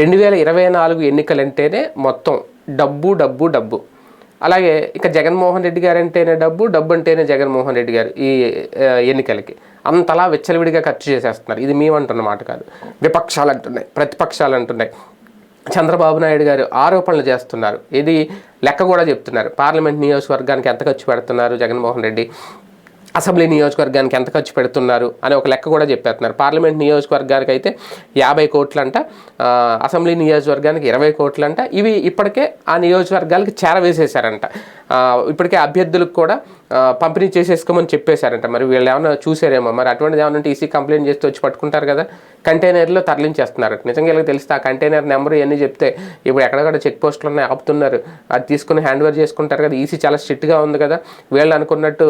రెండు వేల ఇరవై నాలుగు ఎన్నికలంటేనే మొత్తం డబ్బు డబ్బు డబ్బు. అలాగే ఇక జగన్మోహన్ రెడ్డి గారు అంటేనే డబ్బు డబ్బు అంటేనే జగన్మోహన్ రెడ్డి గారు ఈ ఎన్నికలకి. అంతలా విచ్చలవిడిగా ఖర్చు చేసేస్తున్నారు. ఇది మేమంటున్న మాట కాదు. విపక్షాలు అంటున్నాయి ప్రతిపక్షాలు అంటున్నాయి చంద్రబాబు నాయుడు గారు ఆరోపణలు చేస్తున్నారు. ఇది లెక్క కూడా చెప్తున్నారు. పార్లమెంట్ నియోజకవర్గానికి ఎంత ఖర్చు పెడుతున్నారు జగన్మోహన్ రెడ్డి? అసెంబ్లీ నియోజకవర్గానికి ఎంత ఖర్చు పెడుతున్నారు అని ఒక లెక్క కూడా చెప్పేస్తున్నారు. పార్లమెంట్ నియోజకవర్గానికి అయితే యాభై కోట్లంట అసెంబ్లీ నియోజకవర్గానికి ఇరవై కోట్లంట. ఇవి ఇప్పటికే ఆ నియోజకవర్గాలకి చేరవేసేశారంట. ఇప్పటికే అభ్యర్థులకు కూడా పంపిణీ చేసేసుకోమని చెప్పేశారంట. మరి వీళ్ళు ఏమైనా చూసారేమో. మరి అటువంటిది ఏమైనా టీసీ ఈసీ కంప్లైంట్ చేస్తే వచ్చి పట్టుకుంటారు కదా. కంటైనర్లో తరలించేస్తున్నారు. నిజంగా వీళ్ళకి తెలిస్తే ఆ కంటైనర్ నెంబర్ ఇవన్నీ చెప్తే ఇప్పుడు ఎక్కడెక్కడ చెక్ పోస్టులు ఉన్నాయి ఆపుతున్నారు. అది తీసుకుని హ్యాండ్ ఓవర్ చేసుకుంటారు కదా ఈసీ చాలా స్ట్రిక్ట్గా ఉంది కదా. వీళ్ళు అనుకున్నట్టు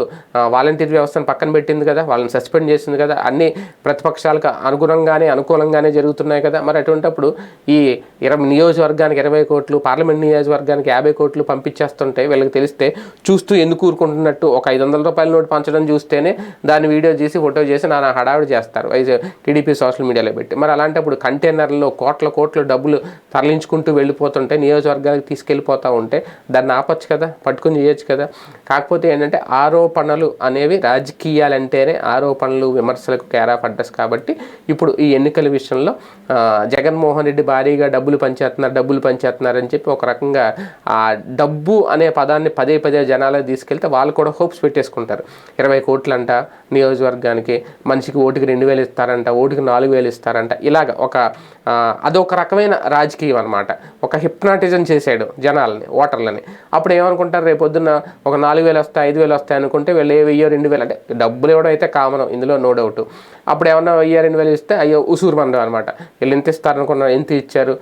వాలంటీర్ వ్యవస్థను పక్కన పెట్టింది కదా వాళ్ళని సస్పెండ్ చేసింది కదా అన్ని ప్రతిపక్షాలకు అనుగుణంగానే అనుకూలంగానే జరుగుతున్నాయి కదా. మరి అటువంటిప్పుడు ఈ ఇరవై నియోజకవర్గానికి ఇరవై కోట్లు పార్లమెంట్ నియోజకవర్గానికి యాభై కోట్లు పంపించేస్తుంటే వీళ్ళకి తెలిస్తే చూస్తూ ఎందుకు ఊరుకుంటున్నట్టు ఒక ఐదు వందల రూపాయల నోటు పంచడం చూస్తేనే దాన్ని వీడియో చేసి ఫోటో చేసి నా హడావిడి చేస్తారు. వైజాగ్ టీడీపీ సోషల్ మీడియా మీడియాలో పెట్టి. మరి అలాంటప్పుడు కంటైనర్లో కోట్ల కోట్ల డబ్బులు తరలించుకుంటూ వెళ్ళిపోతుంటే నియోజకవర్గానికి తీసుకెళ్ళిపోతూ ఉంటే దాన్ని ఆపచ్చు కదా పట్టుకుని చేయొచ్చు కదా. కాకపోతే ఏంటంటే ఆరోపణలు అనేవి రాజకీయాలంటేనే ఆరోపణలు విమర్శలకు కేరాఫ్ అడ్రస్ కాబట్టి ఇప్పుడు ఈ ఎన్నికల విషయంలో జగన్మోహన్ రెడ్డి భారీగా డబ్బులు పనిచేస్తున్నారు డబ్బులు పనిచేస్తున్నారని అని చెప్పి ఒక రకంగా ఆ డబ్బు అనే పదాన్ని పదే పదే జనాలకు తీసుకెళ్తే వాళ్ళు కూడా హోప్స్ పెట్టేసుకుంటారు. ఇరవై కోట్లంట నియోజకవర్గానికి మనిషికి ఓటుకి రెండు వేలు ఇస్తారంట ఓటుకి నాలుగు వేలు ఇస్తారంట ఇలాగ ఒక అదొక రకమైన రాజకీయం అనమాట ఒక హిప్నాటిజం చేసాడు జనాలని ఓటర్లని. అప్పుడు ఏమనుకుంటారు? రేపు పొద్దున్న ఒక నాలుగు వేలు వస్తాయి ఐదు వేలు వస్తాయి అనుకుంటే వీళ్ళు ఏ వెయ్యో రెండు వేలు అంటే డబ్బులు ఇవ్వడం అయితే కామన్ ఇందులో నో డౌట్. అప్పుడు ఏమన్నా వెయ్యి రెండు వేలు ఇస్తే అయ్యో ఉసూరు మందం అనమాట వీళ్ళు ఎంత ఇస్తారనుకున్నారు? ఎంత ఇచ్చారు?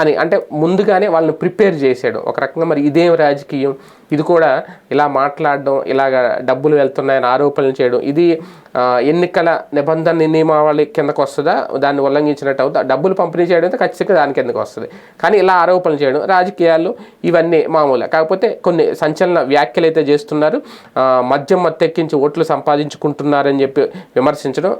అని అంటే ముందుగానే వాళ్ళని ప్రిపేర్ చేశాడు. ఒక రకంగా మరి ఇదేం రాజకీయం? ఇది కూడా ఇలా మాట్లాడడం ఇలాగ డబ్బులు వెళ్తున్నాయని ఆరోపణలు చేయడం ఇది ఎన్నికల నిబంధన నియమావళి కిందకు వస్తుందా? దాన్ని ఉల్లంఘించినట్టు అవుతా డబ్బులు పంపిణీ చేయడం అయితే ఖచ్చితంగా దాని కిందకు వస్తుంది. కానీ ఇలా ఆరోపణలు చేయడం రాజకీయాలు ఇవన్నీ మామూలే. కాకపోతే కొన్ని సంచలన వ్యాఖ్యలు అయితే చేస్తున్నారు. మద్యం మత్తెక్కించి ఓట్లు సంపాదించుకుంటున్నారని చెప్పి విమర్శించడం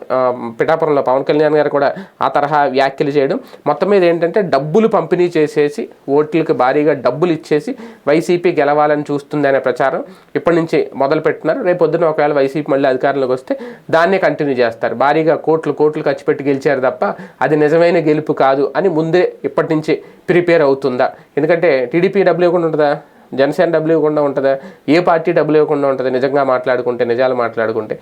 పిఠాపురంలో పవన్ కళ్యాణ్ గారు కూడా ఆ తరహా వ్యాఖ్యలు చేయడం. మొత్తం మీద ఏంటంటే డబ్బులు పంపిణీ చేసేసి ఓట్లకు భారీగా డబ్బులు ఇచ్చేసి వైసీపీ గెలవాలని చూస్తుంది అనే ప్రచారం ఇప్పటి నుంచి మొదలు పెట్టినారు రేపు పొద్దున ఒకవేళ వైసీపీ మళ్ళీ అధికారంలోకి వస్తే దాన్నే కంటిన్యూ చేస్తారు. భారీగా కోట్లు కోట్లు ఖర్చు పెట్టి గెలిచారు తప్ప అది నిజమైన గెలుపు కాదు అని ముందే ఇప్పటి నుంచి ప్రిపేర్ అవుతుందా? ఎందుకంటే టీడీపీ డబ్బులు ఇవ్వకుండా ఉంటుందా? జనసేన డబ్బులు ఇవ్వకుండా ఉంటుందా? ఏ పార్టీ డబ్బులు ఇవ్వకుండా ఉంటుంది? నిజంగా మాట్లాడుకుంటే నిజాలు మాట్లాడుకుంటే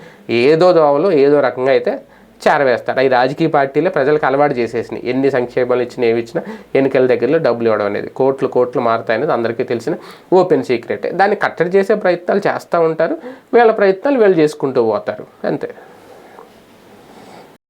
ఏదో దోవలో ఏదో రకంగా అయితే చేరవేస్తారు అవి రాజకీయ పార్టీలే ప్రజలకు అలవాటు చేసేసినాయి. ఎన్ని సంక్షేమాలు ఇచ్చినా ఏవి ఇచ్చినా ఎన్నికల దగ్గరలో డబ్బులు ఇవ్వడం అనేది. కోట్లు కోట్లు మారుతాయి అనేది అందరికీ తెలిసిన ఓపెన్ సీక్రెట్. దాన్ని కట్టడి చేసే ప్రయత్నాలు చేస్తూ ఉంటారు. వీళ్ళ ప్రయత్నాలు వీళ్ళు చేసుకుంటూ పోతారు. అంతే.